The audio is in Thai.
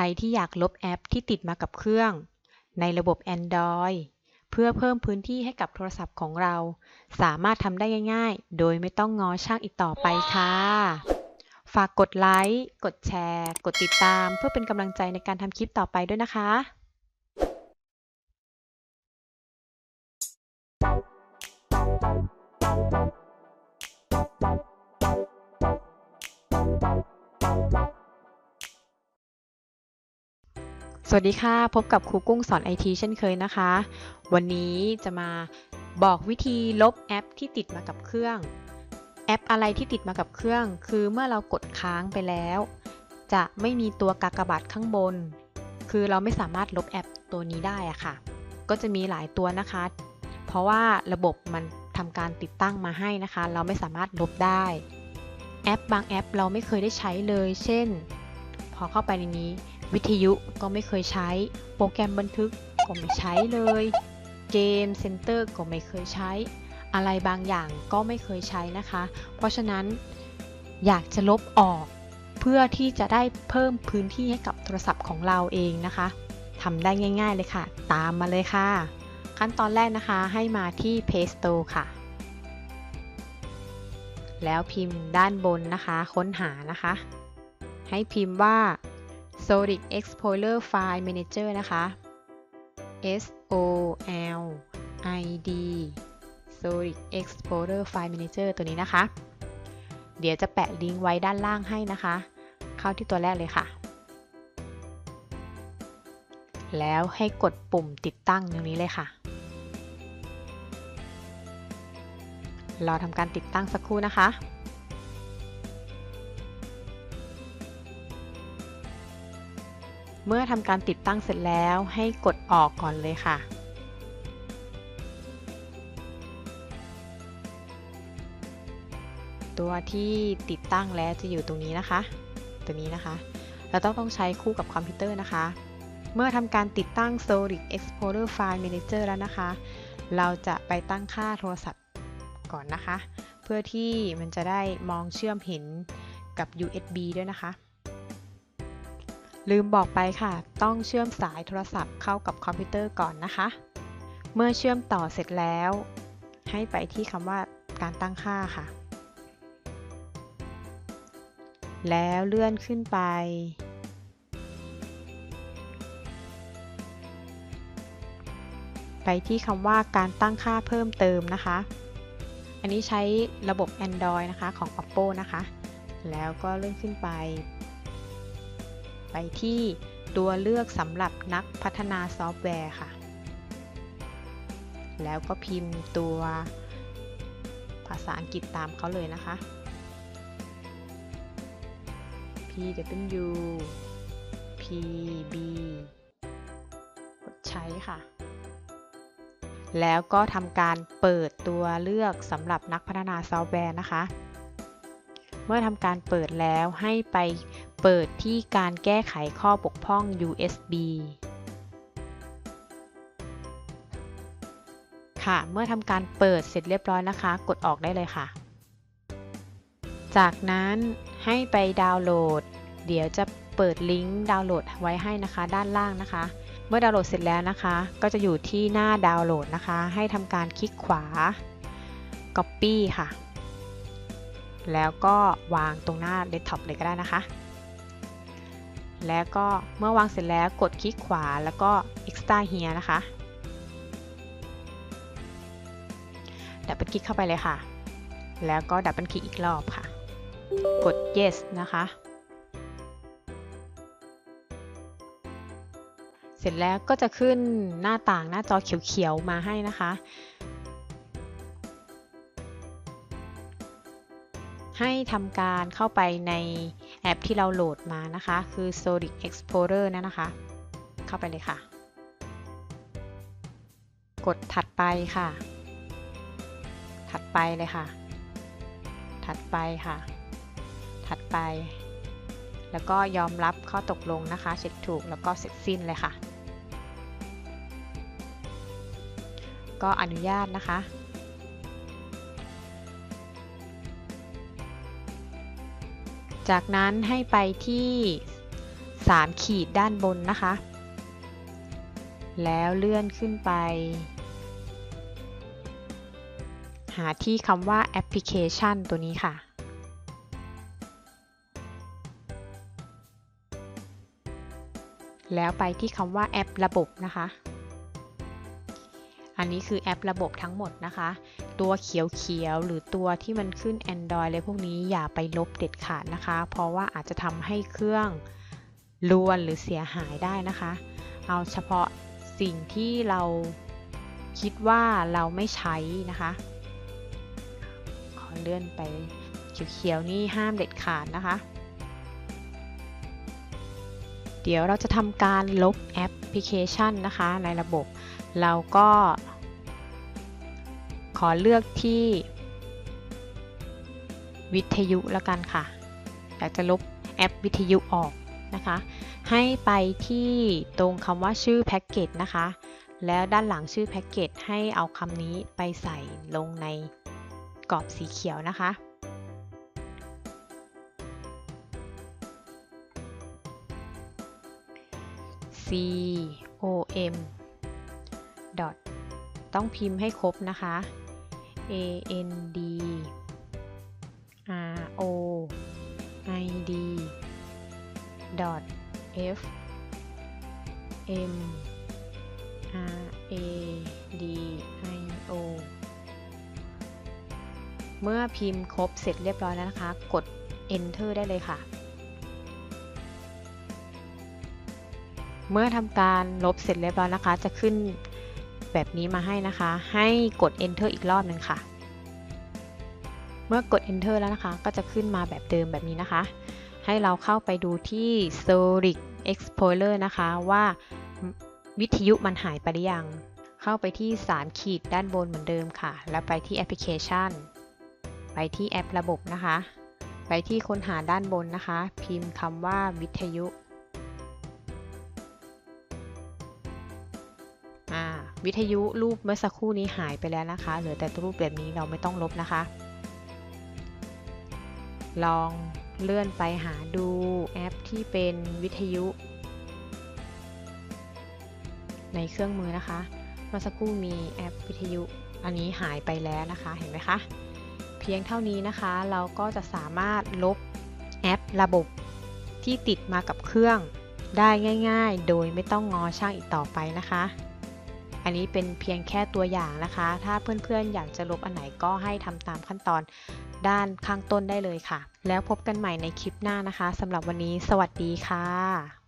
รที่อยากลบแอปที่ติดมากับเครื่อง ในระบบ Android เพื่อเพิ่มพื้นที่ให้กับโทรศัพท์ของเรา สามารถทำได้ง่าย ๆ โดยไม่ต้องงอช่างอีกต่อไปค่ะ ฝากกดไลค์ กดแชร์ กดติดตาม เพื่อเป็นกำลังใจในการทำคลิปต่อไปด้วยนะคะ สวัสดีค่ะ พบกับครูกุ้งสอนไอทีเช่นเคยนะคะ วันนี้จะมาบอกวิธีลบแอปที่ติดมากับเครื่อง แอปอะไรที่ติดมากับเครื่อง คือเมื่อเรากดค้างไปแล้ว จะไม่มีตัวกากบาทข้างบน คือเราไม่สามารถลบแอปตัวนี้ได้อะค่ะ ก็จะมีหลายตัวนะคะ เพราะว่าระบบมันทำการติดตั้งมาให้นะคะ เราไม่สามารถลบได้ แอปบางแอปเราไม่เคยได้ใช้เลย เช่น พอเข้าไปในนี้ วิทยุก็ไม่เคยใช้ โปรแกรมบันทึกก็ไม่ใช้เลย เกมเซ็นเตอร์ก็ไม่เคยใช้ อะไรบางอย่างก็ไม่เคยใช้นะคะ เพราะฉะนั้นอยากจะลบออก เพื่อที่จะได้เพิ่มพื้นที่ให้กับโทรศัพท์ของเราเองนะคะทำได้ง่าย ๆเลยค่ะ ตามมาเลยค่ะ ขั้นตอนแรกนะคะให้มาที่ Play Store ค่ะ แล้วพิมพ์ด้านบนนะคะ ค้นหานะคะ ให้พิมพ์ว่า Solid Explorer File Manager นะคะ S O L I D Solid Explorer File Manager ตัวนี้นะคะ เดี๋ยวจะแปะลิงก์ไว้ด้านล่างให้นะคะ เข้าที่ตัวแรกเลยค่ะ แล้วให้กดปุ่มติดตั้งตรงนี้เลยค่ะรอทำการติดตั้งสักครู่นะคะ เมื่อทำการติดตั้งเสร็จแล้วให้กดออกก่อนเลยค่ะ ตัวที่ติดตั้งแล้วจะอยู่ตรงนี้นะคะ ตัวนี้นะคะ เราต้องต้องใช้คู่กับคอมพิวเตอร์นะคะ เมื่อทำการติดตั้ง Solid Explorer File Manager แล้วนะคะ เราจะไปตั้งค่าโทรศัพท์ก่อนนะคะ เพื่อที่มันจะได้มองเชื่อมเห็นกับ USB ด้วยนะคะ ลืมบอกไปค่ะ ต้องเชื่อมสายโทรศัพท์เข้ากับคอมพิวเตอร์ก่อนนะคะ เมื่อเชื่อมต่อเสร็จแล้ว ให้ไปที่คำว่าการตั้งค่าค่ะ แล้วเลื่อนขึ้นไป ไปที่คำว่าการตั้งค่าเพิ่มเติมนะคะ อันนี้ใช้ระบบ Android นะคะของ Oppo นะคะ แล้วก็เลื่อนขึ้นไป ไปที่ตัวเลือกสำหรับนักพัฒนาซอฟต์แวร์ค่ะ แล้วก็พิมพ์ตัวภาษาอังกฤษตามเขาเลยนะคะ pw pb กดใช้ค่ะ แล้วก็ทำการเปิดตัวเลือกสำหรับนักพัฒนาซอฟต์แวร์นะคะ เมื่อทำการเปิดแล้วให้ไป เปิดที่การแก้ไขข้อบกพร่อง USB ค่ะ เมื่อทำการเปิดเสร็จเรียบร้อยนะคะ กดออกได้เลยค่ะ จากนั้นให้ไปดาวน์โหลด เดี๋ยวจะเปิดลิงก์ดาวน์โหลดไว้ให้นะคะ ด้านล่างนะคะ เมื่อดาวน์โหลดเสร็จแล้วนะคะ ก็จะอยู่ที่หน้าดาวน์โหลดนะคะ ให้ทำการคลิกขวา Copy ค่ะ แล้วก็วางตรงหน้าเดสก์ท็อปเลยก็ได้นะคะ แล้วก็เมื่อวางเสร็จแล้วกดคลิกขวาแล้วก็ extra here นะคะดับเบิลคลิกเข้าไปเลยค่ะ แล้วก็ดับเบิลคลิกอีกรอบค่ะ กด yes นะคะ เสร็จแล้วก็จะขึ้นหน้าต่างหน้าจอเขียวๆมาให้นะคะ ให้ทำการเข้าไปใน แอปที่เราโหลดมานะคะ คือ Solid Explorer นั่นนะคะ เข้าไปเลยค่ะ กดถัดไปค่ะ ถัดไปเลยค่ะ ถัดไปค่ะ ถัดไป แล้วก็ยอมรับข้อตกลงนะคะ เช็คถูกแล้วก็เสร็จสิ้นเลยค่ะ ก็อนุญาตนะคะ จากนั้นให้ไปที่ 3 ขีดด้านบนนะคะ แล้วเลื่อนขึ้นไป หาที่คำว่าแอปพลิเคชันตัวนี้ค่ะ แล้วไปที่คำว่าแอประบบนะคะ อันนี้คือแอประบบทั้งหมดนะคะ ตัวเขียวๆหรือตัวที่มันขึ้น Android เลยพวกนี้อย่าไปลบเด็ดขาดนะคะ เพราะว่าอาจจะทำให้เครื่องรวนหรือเสียหายได้นะคะ เอาเฉพาะสิ่งที่เราคิดว่าเราไม่ใช้นะคะ ขอเลื่อนไปเขียวๆนี่ห้ามเด็ดขาดนะคะ เดี๋ยวเราจะทำการลบแอปพลิเคชันนะคะในระบบ เราก็ ขอเลือกที่ วิทยุแล้วกันค่ะ อยากจะลบแอปวิทยุออกนะคะ ให้ไปที่ตรงคำว่าชื่อแพ็กเกจนะคะ แล้วด้านหลังชื่อแพ็กเกจให้เอาคำนี้ไปใส่ลงในกรอบสีเขียวนะคะ C O M dot ต้องพิมพ์ให้ครบนะคะ A N D R O I D dot F M R A D I O เมื่อพิมพ์ครบเสร็จเรียบร้อยแล้วนะคะ กด enter ได้เลยค่ะ เมื่อทำการลบเสร็จเรียบร้อยนะคะ จะขึ้นแบบนี้มาให้นะคะ ให้กด enter อีกรอบหนึ่งค่ะ เมื่อกด enter แล้วนะคะ ก็จะขึ้นมาแบบเดิมแบบนี้นะคะ ให้เราเข้าไปดูที่ Storic Explorer นะคะว่าวิทยุมันหายไปหรือยัง เข้าไปที่ 3 ขีดด้านบนเหมือนเดิมค่ะ แล้วไปที่แอปพลิเคชัน ไปที่แอประบบนะคะ ไปที่ค้นหาด้านบนนะคะ พิมพ์คำว่าวิทยุ วิทยุรูปเมื่อสักครู่นี้หายไปแล้วนะคะ เหลือแต่รูปแบบนี้เราไม่ต้องลบนะคะ ลองเลื่อนไปหาดูแอปที่เป็นวิทยุ ในเครื่องมือนะคะ เมื่อสักครู่มีแอปวิทยุ อันนี้หายไปแล้วนะคะ เห็นไหมคะ เพียงเท่านี้นะคะ เราก็จะสามารถลบแอประบบที่ติดมากับเครื่องได้ง่าย ๆ โดยไม่ต้องงอช่างอีกต่อไปนะคะ อันนี้เป็นเพียงแค่ตัวอย่างนะคะ ถ้าเพื่อนๆอยากจะลบอันไหนก็ให้ทำตามขั้นตอนด้านข้างต้นได้เลยค่ะ แล้วพบกันใหม่ในคลิปหน้านะคะสำหรับวันนี้ สวัสดีค่ะ